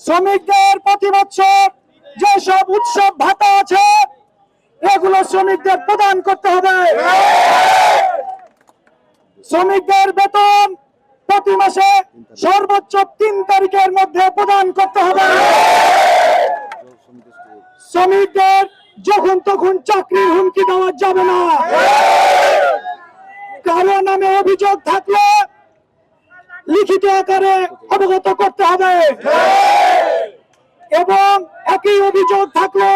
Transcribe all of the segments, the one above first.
শ্রমিকদের প্রতি বছর যেসব উৎসব ভাতা আছে, এগুলো শ্রমিকদের প্রদান করতে হবে। শ্রমিকদের বেতন প্রতি মাসে সর্বোচ্চ তিন তারিখের মধ্যে প্রদান করতে হবে। শ্রমিকদের যখন তখন চাকরির হুমকি দেওয়া যাবে না। কারও নামে অভিযোগ থাকলে লিখিত আকারে অবগত করতে হবে। এবং একই অভিযোগ থাকলে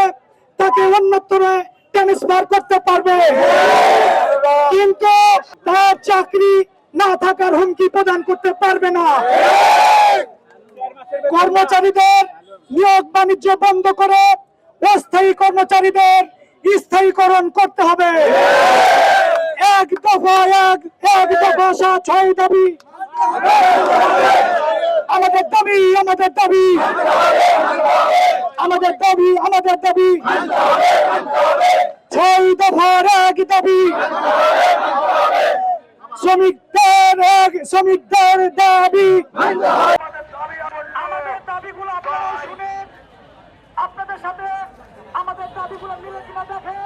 তাকে অন্যত্রে ট্রান্সফার করতে পারবে। কিন্তু তার চাকরি না থাকার হুমকি প্রদান করতে পারবে না। কর্মচারীদের নিয়োগ বাণিজ্য বন্ধ করে অস্থায়ী কর্মচারীদের স্থায়ীকরণ করতে হবে। এক দফা এক এক দফা ছয় দাবি। আমাদের দাবি আমাদের দাবি। আমাদের দাবি আমাদের দাবি। ছয় দফার এক দাবি। শ্রমিকদের এক, শ্রমিকদের দাবি। আপনাদের সাথে আমাদের দাবিগুলো মিলে কিনা দেখেন।